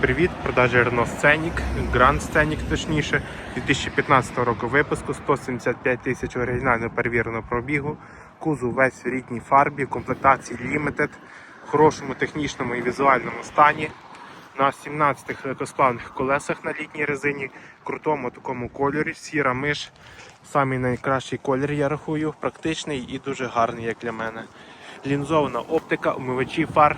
Привіт, продажі Renault Scenic, Grand Scenic точніше, 2015 року випуску, 175 тисяч оригінально перевіреного пробігу, кузов весь в рідній фарбі, комплектації Limited, в хорошому технічному і візуальному стані. На 17 легкосплавних колесах на літній резині, крутому такому кольорі, сіра миш. Самий найкращий колір, я рахую, практичний і дуже гарний, як для мене. Лінзована оптика, умивачі фар,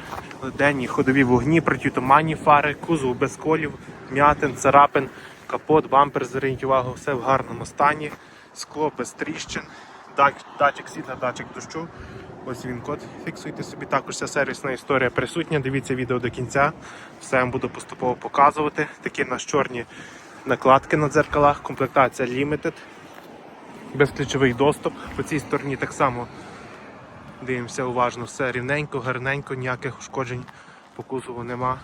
денні ходові вогні, протитуманні фари, кузов без колів, м'ятин, царапин, капот, бампер, зверніть увагу, все в гарному стані, скло без тріщин, датчик світла, датчик дощу. Ось він код. Фіксуйте собі. Також ця сервісна історія присутня. Дивіться відео до кінця. Все я вам буду поступово показувати. Такі в чорні накладки на дзеркалах, комплектація Limited, безключовий доступ. По цій стороні так само Дивимося уважно, все рівненько, гарненько, ніяких ушкоджень по кузову нема.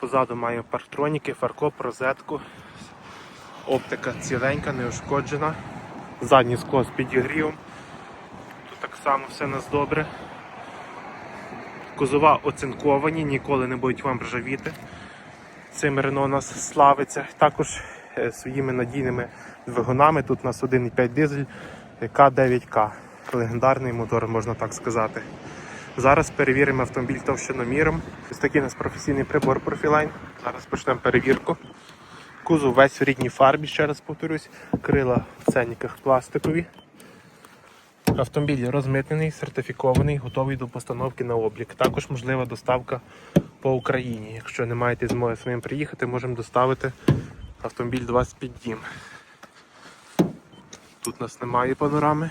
Позаду має парктроніки, фаркоп, розетку. Оптика ціленька, не ушкоджена. Заднє скло з підігрівом. Тут так само все нас добре. Кузова оцинковані, ніколи не будуть вам ржавіти. Цим Рено нас славиться. Також е, своїми надійними двигунами. Тут у нас 1,5 дизель К9К. Легендарний мотор, можна так сказати. Зараз перевіримо автомобіль товщиноміром. Ось такий у нас професійний прибор Profiline. Зараз почнемо перевірку. Кузов весь в рідній фарбі, ще раз повторюсь. Крила в ценниках пластикові. Автомобіль розмитнений, сертифікований, готовий до постановки на облік. Також можлива доставка по Україні. Якщо не маєте змоги своїм приїхати, можемо доставити автомобіль до вас під дім. Тут у нас немає панорами.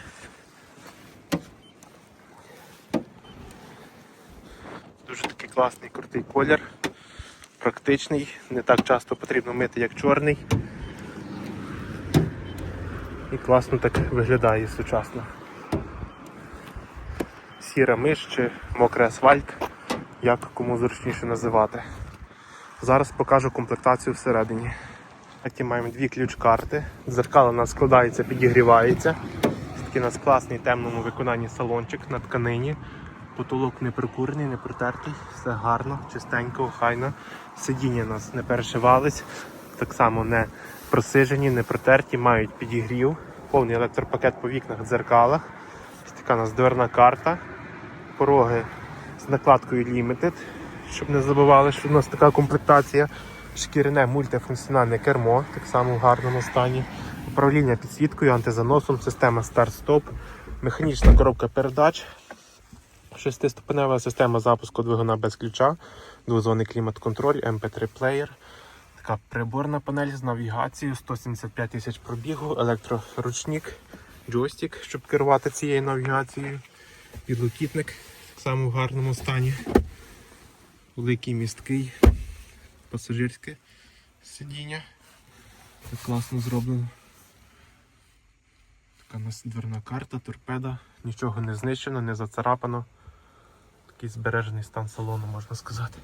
Дуже такий класний, крутий колір. Практичний, не так часто потрібно мити, як чорний. І класно так виглядає сучасно. Сіра миш чи мокрий асфальт, як кому зручніше називати. Зараз покажу комплектацію всередині. Такі маємо дві ключ-карти. Дзеркало у нас складається, підігрівається. Такий у нас класний темному виконанні салончик на тканині. Потолок не прикурений, не протертий, все гарно, чистенько, охайно. Сидіння нас не перешивались, так само не просижені, не протерті, мають підігрів, повний електропакет по вікнах, дзеркалах. Ось така у нас дверна карта, пороги з накладкою Limited, щоб не забували, що у нас така комплектація. Шкіряне мультифункціональне кермо, так само в гарному стані. Управління підсвіткою, антизаносом, система старт-стоп, механічна коробка передач, шестиступенева система запуску двигуна без ключа, двозонний клімат-контроль, MP3 плеєр. Така приборна панель з навігацією, 175 тисяч пробігу, електроручник, джойстик, щоб керувати цією навігацією. Підлокітник так само в гарному стані. Великий місткий, пасажирське сидіння. Так класно зроблено. Така у нас дверна карта, торпеда, нічого не знищено, не зацарапано. Такий збережений стан салону, можна сказати.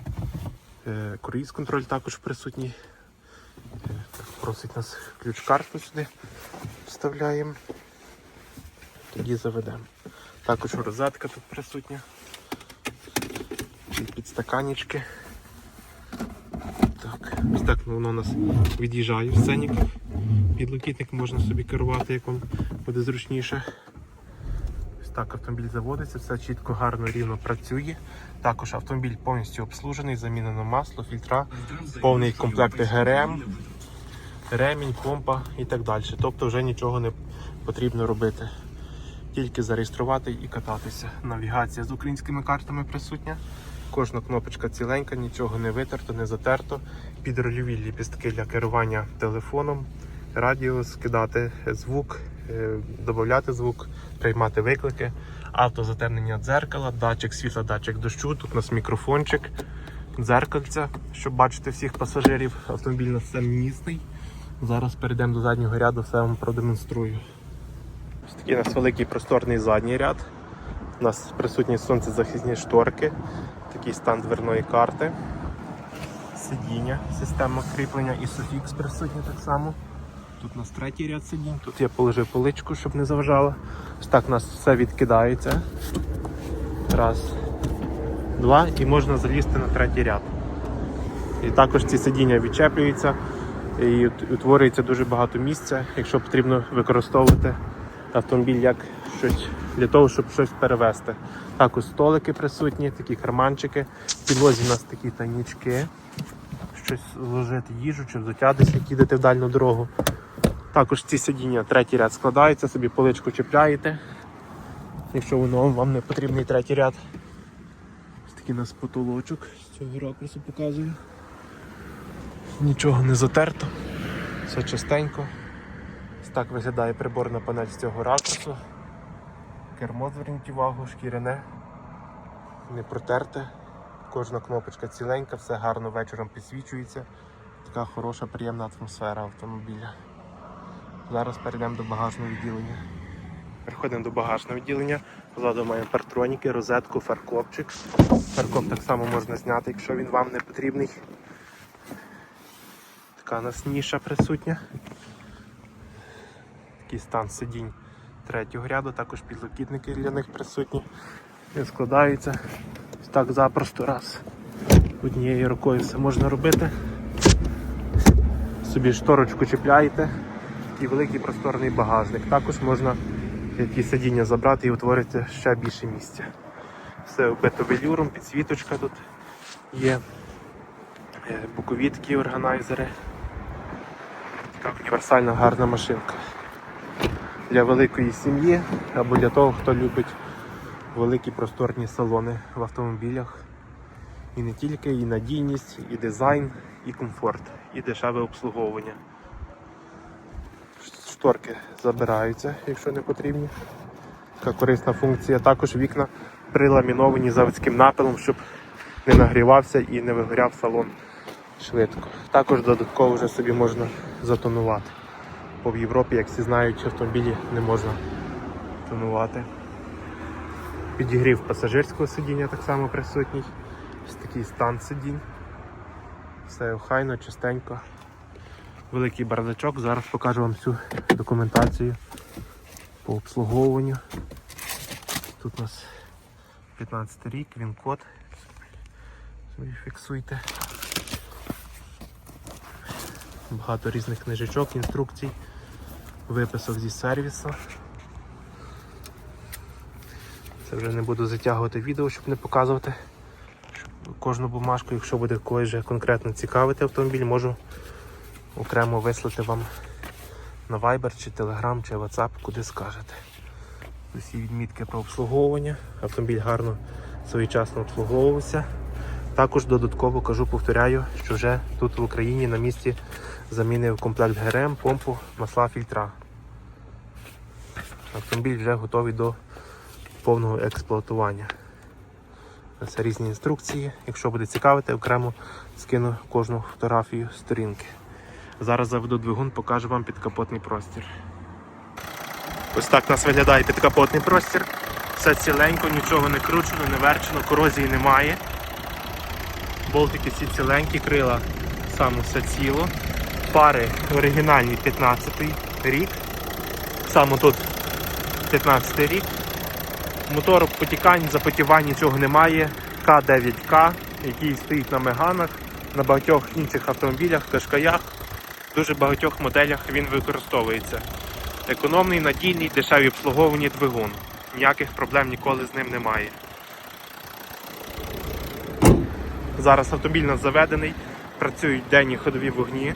Е, Круїз контроль також присутній. Е, Просить нас ключ-карту сюди вставляємо. Тоді заведемо. Також розетка тут присутня. І Підстаканічки. Так, ось так воно у нас від'їжджає в сценік. Підлокітник можна собі керувати, як вам буде зручніше. Так автомобіль заводиться, все чітко, гарно, рівно працює. Також автомобіль повністю обслужений, замінено масло, фільтра, повний комплект ГРМ, ремінь, помпа і так далі. Тобто вже нічого не потрібно робити. Тільки зареєструвати і кататися. Навігація з українськими картами присутня. Кожна кнопочка ціленька, нічого не витерто, не затерто. Підрольові ліпістки для керування телефоном, радіо, скидати звук, додати звук, приймати виклики, автозатемнення дзеркала, датчик світла, датчик дощу. Тут у нас мікрофончик, дзеркальця, щоб бачити всіх пасажирів. Автомобіль у нас семимісний. Зараз перейдемо до заднього ряду, все вам продемонструю. Ось такий у нас великий просторний задній ряд. У нас присутні сонцезахисні шторки, такий стан дверної карти, сидіння, система кріплення і Sofix присутні так само. Тут у нас третій ряд сидінь, тут я положив поличку, щоб не заважало. Ось так у нас все відкидається. Раз, два і можна залізти на третій ряд. І також ці сидіння відчеплюються і утворюється дуже багато місця, якщо потрібно використовувати автомобіль як щось для того, щоб щось перевезти. Також столики присутні, такі карманчики. Підлозі у нас такі тайнічки. Щось вложити їжу чи взуття десь, як їдете в дальню дорогу. Також ці сидіння третій ряд складається, собі поличку чіпляєте. Якщо воно вам не потрібний третій ряд. Ось такий у нас потолочок з цього ракурсу показую. Нічого не затерто, все чистенько. Ось так виглядає приборна панель з цього ракурсу. Кермо зверніть увагу, шкіряне, не протерте. Кожна кнопочка ціленька, все гарно вечором підсвічується. Така хороша, приємна атмосфера автомобіля. Зараз перейдемо до багажного відділення. Переходимо до багажного відділення. Позаду маємо партроніки, розетку, фаркопчик. Фаркоп так само можна зняти, якщо він вам не потрібний. Така у нас ніша присутня. Такий стан сидінь третього ряду, також підлокітники для них присутні. Він складається. Ось так запросто раз. Однією рукою все можна робити. Собі шторочку чіпляєте і великий просторний багажник. Також можна ті сидіння забрати і утворити ще більше місця. Все вбито велюром, підсвіточка тут є, е, бокові такі органайзери. Така універсальна гарна машинка. Для великої сім'ї або для того, хто любить великі просторні салони в автомобілях. І не тільки, і надійність, і дизайн, і комфорт, і дешеве обслуговування. Шторки забираються, якщо не потрібні. Така корисна функція. Також вікна приламіновані заводським напилом, щоб не нагрівався і не вигоряв салон швидко. Також додатково вже собі можна затонувати. Бо в Європі, як всі знають, автомобілі не можна тонувати. Підігрів пасажирського сидіння так само присутній. Ось такий стан сидінь. Все охайно, чистенько. Великий бардачок. Зараз покажу вам всю документацію по обслуговуванню. Тут у нас 15 рік, він код. Собі фіксуйте. Багато різних книжечок, інструкцій, виписок зі сервісу. Це вже не буду затягувати відео, щоб не показувати кожну бумажку, якщо буде когось конкретно цікавити автомобіль, можу окремо вислати вам на Viber, чи Telegram, чи WhatsApp, куди скажете. Усі відмітки про обслуговування. Автомобіль гарно своєчасно обслуговувався. Також додатково кажу, повторяю, що вже тут в Україні на місці замінив комплект ГРМ, помпу, масла, фільтра. Автомобіль вже готовий до повного експлуатування. Це різні інструкції. Якщо буде цікавити, окремо скину кожну фотографію сторінки. Зараз заведу двигун, покажу вам підкапотний простір. Ось так у нас виглядає підкапотний простір. Все ціленько, нічого не кручено, не верчено, корозії немає. Болтики всі ціленькі, крила саме все ціло. Пари оригінальні 15 рік. Саме тут 15 рік. Мотор потікань, запотівань нічого немає. К9К, який стоїть на меганах, на багатьох інших автомобілях, кашкаях, в дуже багатьох моделях він використовується. Економний, надійний, дешеві обслуговувані двигун. Ніяких проблем ніколи з ним немає. Зараз автомобіль нас заведений, працюють денні ходові вогні.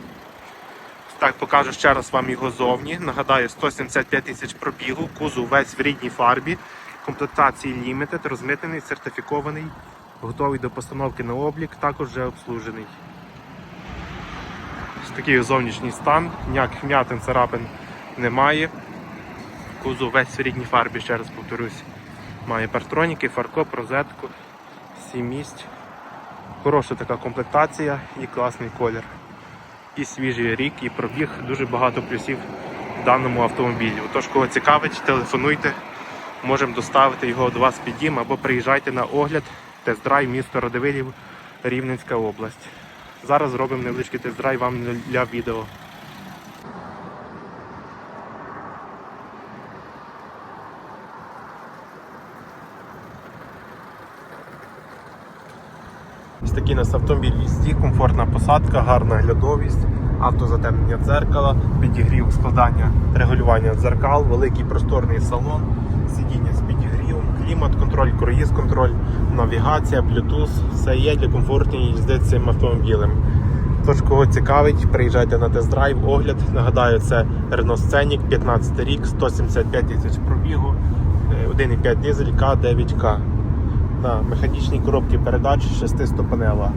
Так, покажу ще раз вам його зовні. Нагадаю, 175 тисяч пробігу, кузов весь в рідній фарбі, комплектації Limited, розмитнений, сертифікований, готовий до постановки на облік, також вже обслужений. Такий зовнішній стан, ніяких м'ятин, царапин немає. Кузов весь в рідній фарбі, ще раз повторюсь. Має партроніки, фаркоп, розетку, 7 місць. Хороша така комплектація і класний колір і свіжий рік, і пробіг дуже багато плюсів в даному автомобілі. Отож, кого цікавить, телефонуйте, можемо доставити його до вас під дім або приїжджайте на огляд, тест-драйв місто Радивилів, Рівненська область. Зараз зробимо невеличкий тест-драйв вам для відео. Ось такі який у нас автомобіль їзді, комфортна посадка, гарна глядовість, автозатемнення дзеркала, підігрів складання регулювання дзеркал, великий просторний салон, сидіння з підігрівом, клімат, контроль, круїз контроль, навігація, Bluetooth, все є для комфортної їзди цим автомобілем. Тож, кого цікавить, приїжджайте на тест-драйв, огляд. Нагадаю, це Renault Scenic, 15 рік, 175 тисяч пробігу, е, 1,5 дизель К9К. На механічній коробці передач 6-ступенева.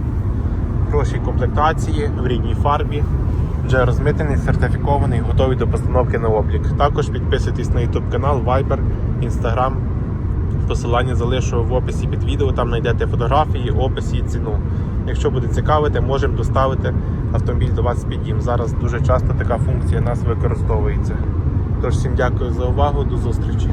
Хорошій комплектації в рідній фарбі. Вже розмитений, сертифікований, готовий до постановки на облік. Також підписуйтесь на YouTube канал, Viber, Instagram. Посилання залишу в описі під відео, там знайдете фотографії, опис і ціну. Якщо буде цікавити, можемо доставити автомобіль до вас під дім. Зараз дуже часто така функція у нас використовується. Тож всім дякую за увагу, до зустрічі.